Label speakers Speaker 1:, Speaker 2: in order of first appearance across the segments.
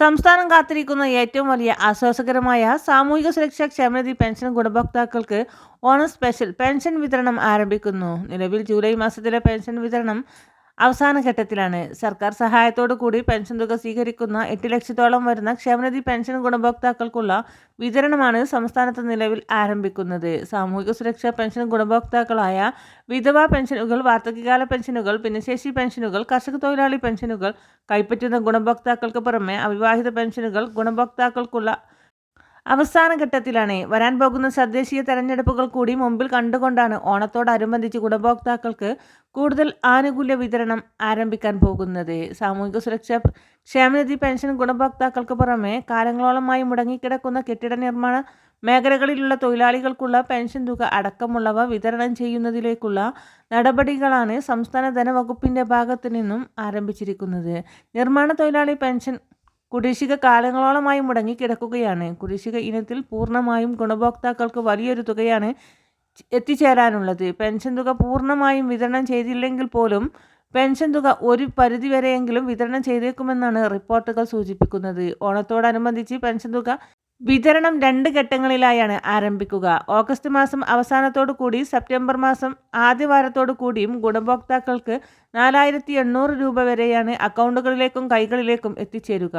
Speaker 1: സംസ്ഥാനം കാത്തിരിക്കുന്ന ഏറ്റവും വലിയ ആശ്വാസകരമായ സാമൂഹിക സുരക്ഷാ ക്ഷേമനിധി പെൻഷൻ ഗുണഭോക്താക്കൾക്ക് ഓണം സ്പെഷ്യൽ പെൻഷൻ വിതരണം ആരംഭിക്കുന്നു. നിലവിൽ ജൂലൈ മാസത്തിലെ പെൻഷൻ വിതരണം അവസാന ഘട്ടത്തിലാണ്. സർക്കാർ സഹായത്തോടു കൂടി പെൻഷൻ തുക സ്വീകരിക്കുന്ന എട്ട് ലക്ഷത്തോളം വരുന്ന ക്ഷേമനിധി പെൻഷൻ ഗുണഭോക്താക്കൾക്കുള്ള വിതരണമാണ് സംസ്ഥാനത്ത് നിലവിൽ ആരംഭിക്കുന്നത്. സാമൂഹിക സുരക്ഷാ പെൻഷൻ ഗുണഭോക്താക്കളായ വിധവാ പെൻഷനുകൾ വാർദ്ധക്യകാല പെൻഷനുകൾ ഭിന്നശേഷി പെൻഷനുകൾ കർഷക തൊഴിലാളി പെൻഷനുകൾ കൈപ്പറ്റുന്ന ഗുണഭോക്താക്കൾക്ക് പുറമെ അവിവാഹിത പെൻഷനുകൾ ഗുണഭോക്താക്കൾക്കുള്ള അവസാന ഘട്ടത്തിലാണ് വരാൻ പോകുന്ന തദ്ദേശീയ തെരഞ്ഞെടുപ്പുകൾ കൂടി മുമ്പിൽ കണ്ടുകൊണ്ടാണ് ഓണത്തോടനുബന്ധിച്ച് ഗുണഭോക്താക്കൾക്ക് കൂടുതൽ ആനുകൂല്യ വിതരണം ആരംഭിക്കാൻ പോകുന്നത്. സാമൂഹിക സുരക്ഷാ ക്ഷേമനിധി പെൻഷൻ ഗുണഭോക്താക്കൾക്ക് പുറമെ കാലങ്ങളോളമായി മുടങ്ങിക്കിടക്കുന്ന കെട്ടിട നിർമ്മാണ മേഖലകളിലുള്ള തൊഴിലാളികൾക്കുള്ള പെൻഷൻ തുക അടക്കമുള്ളവ വിതരണം ചെയ്യുന്നതിലേക്കുള്ള നടപടികളാണ് സംസ്ഥാന ധനവകുപ്പിന്റെ ഭാഗത്തു നിന്നും ആരംഭിച്ചിരിക്കുന്നത്. നിർമ്മാണ തൊഴിലാളി പെൻഷൻ കുടിശ്ശിക കാലങ്ങളോളമായി മുടങ്ങിക്കിടക്കുകയാണ് കുടിശ്ശിക ഇനത്തിൽ പൂർണമായും ഗുണഭോക്താക്കൾക്ക് വലിയൊരു തുകയാണ് എത്തിച്ചേരാനുള്ളത്. പെൻഷൻ തുക പൂർണമായും വിതരണം ചെയ്തില്ലെങ്കിൽ പോലും പെൻഷൻ തുക ഒരു പരിധിവരെയെങ്കിലും വിതരണം ചെയ്തേക്കുമെന്നാണ് റിപ്പോർട്ടുകൾ സൂചിപ്പിക്കുന്നത്. ഓണത്തോടനുബന്ധിച്ച് പെൻഷൻ തുക വിതരണം രണ്ട് ഘട്ടങ്ങളിലായാണ് ആരംഭിക്കുക. ഓഗസ്റ്റ് മാസം അവസാനത്തോടു കൂടി സെപ്റ്റംബർ മാസം ആദ്യവാരത്തോടു കൂടിയും ഗുണഭോക്താക്കൾക്ക് നാലായിരത്തി എണ്ണൂറ് രൂപ വരെയാണ് അക്കൗണ്ടുകളിലേക്കും കൈകളിലേക്കും എത്തിച്ചേരുക.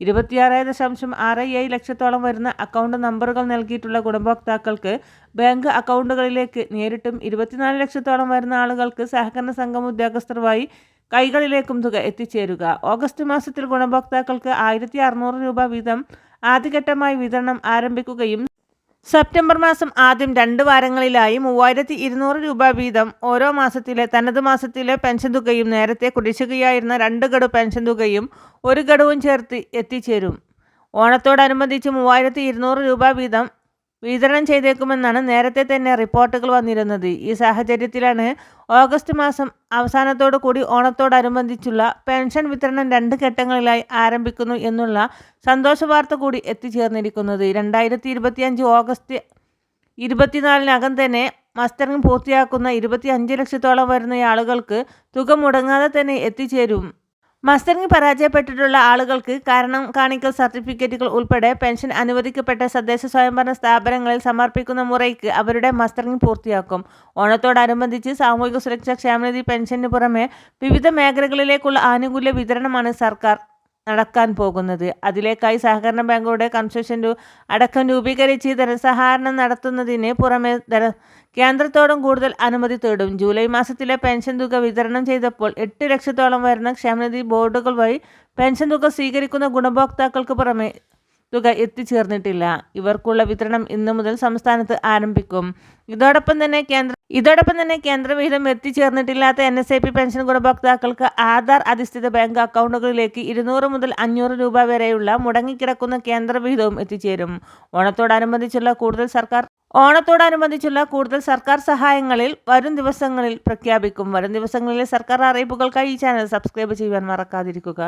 Speaker 1: ഇരുപത്തിയാറ് ദശാംശം ആറ് ഏഴ് ലക്ഷത്തോളം വരുന്ന അക്കൗണ്ട് നമ്പറുകൾ നൽകിയിട്ടുള്ള ഗുണഭോക്താക്കൾക്ക് ബാങ്ക് അക്കൗണ്ടുകളിലേക്ക് നേരിട്ടും ഇരുപത്തിനാല് ലക്ഷത്തോളം വരുന്ന ആളുകൾക്ക് സഹകരണ സംഘം ഉദ്യോഗസ്ഥരുമായി കൈകളിലേക്കും തുക എത്തിച്ചേരുക. ഓഗസ്റ്റ് മാസത്തിൽ ഗുണഭോക്താക്കൾക്ക് ആയിരത്തി രൂപ വീതം ആദ്യഘട്ടമായി വിതരണം ആരംഭിക്കുകയും സെപ്റ്റംബർ മാസം ആദ്യം രണ്ട് വാരങ്ങളിലായി മൂവായിരത്തി ഇരുന്നൂറ് രൂപ വീതം ഓരോ മാസത്തിലെ തനത് മാസത്തിലെ പെൻഷൻ തുകയും നേരത്തെ കുടിശ്ശികയായിരുന്ന രണ്ട് ഗഡു പെൻഷൻ തുകയും ഒരു ഗഡുവും ചേർത്ത് എത്തിച്ചേരും. ഓണത്തോടനുബന്ധിച്ച് മൂവായിരത്തി ഇരുന്നൂറ് രൂപ വീതം വിതരണം ചെയ്തേക്കുമെന്നാണ് നേരത്തെ തന്നെ റിപ്പോർട്ടുകൾ വന്നിരുന്നത്. ഈ സാഹചര്യത്തിലാണ് ഓഗസ്റ്റ് മാസം അവസാനത്തോടു കൂടി ഓണത്തോടനുബന്ധിച്ചുള്ള പെൻഷൻ വിതരണം രണ്ട് ഘട്ടങ്ങളിലായി ആരംഭിക്കുന്നു എന്നുള്ള സന്തോഷ വാർത്ത കൂടി എത്തിച്ചേർന്നിരിക്കുന്നത്. രണ്ടായിരത്തി ഇരുപത്തിയഞ്ച് ഓഗസ്റ്റ് ഇരുപത്തിനാലിനകം തന്നെ മസ്റ്ററിംഗ് പൂർത്തിയാക്കുന്ന ഇരുപത്തി അഞ്ച് ലക്ഷത്തോളം വരുന്ന ആളുകൾക്ക് തുക മുടങ്ങാതെ തന്നെ എത്തിച്ചേരും. മസ്റ്ററിംഗ് പരാജയപ്പെട്ടിട്ടുള്ള ആളുകൾക്ക് കാരണം കാണിക്കൽ സർട്ടിഫിക്കറ്റുകൾ ഉൾപ്പെടെ പെൻഷൻ അനുവദിക്കപ്പെട്ട തദ്ദേശ സ്വയംഭരണ സ്ഥാപനങ്ങളിൽ സമർപ്പിക്കുന്ന മുറയ്ക്ക് അവരുടെ മസ്റ്ററിംഗ് പൂർത്തിയാക്കും. ഓണത്തോടനുബന്ധിച്ച് സാമൂഹിക സുരക്ഷാ ക്ഷേമനിധി പെൻഷന് പുറമെ വിവിധ മേഖലകളിലേക്കുള്ള ആനുകൂല്യ വിതരണമാണ് സർക്കാർ. നടക്കാൻ പോകുന്നത്. അതിലേക്കായി സഹകരണ ബാങ്കുകളുടെ കൺസെഷൻ അടക്കം രൂപീകരിച്ച് ധനസഹാരണം നടത്തുന്നതിന് പുറമെ ധന കേന്ദ്രത്തോടും കൂടുതൽ അനുമതി തേടും. ജൂലൈ മാസത്തിലെ പെൻഷൻ തുക വിതരണം ചെയ്തപ്പോൾ എട്ട് ലക്ഷത്തോളം വരുന്ന ക്ഷേമനിധി ബോർഡുകൾ വഴി പെൻഷൻ തുക സ്വീകരിക്കുന്ന ഗുണഭോക്താക്കൾക്ക് പുറമെ തുക എത്തിച്ചേർന്നിട്ടില്ല. ഇവർക്കുള്ള വിതരണം ഇന്നു മുതൽ സംസ്ഥാനത്ത് ആരംഭിക്കും. ഇതോടൊപ്പം തന്നെ കേന്ദ്ര ഇതോടൊപ്പം തന്നെ കേന്ദ്രവിഹിതം എത്തിച്ചേർന്നിട്ടില്ലാത്ത N S I P pension ഗുണഭോക്താക്കൾക്ക് ആധാർ അധിഷ്ഠിത ബാങ്ക് അക്കൗണ്ടുകളിലേക്ക് ഇരുന്നൂറ് മുതൽ അഞ്ഞൂറ് രൂപ വരെയുള്ള മുടങ്ങിക്കിടക്കുന്ന കേന്ദ്രവിഹിതവും എത്തിച്ചേരും. ഓണത്തോടനുബന്ധിച്ചുള്ള കൂടുതൽ സർക്കാർ ഓണത്തോടനുബന്ധിച്ചുള്ള കൂടുതൽ സർക്കാർ സഹായങ്ങളിൽ വരും ദിവസങ്ങളിൽ പ്രഖ്യാപിക്കും. വരും ദിവസങ്ങളിലെ സർക്കാർ അറിയിപ്പുകൾക്കായി ഈ ചാനൽ സബ്സ്ക്രൈബ് ചെയ്യാൻ മറക്കാതിരിക്കുക.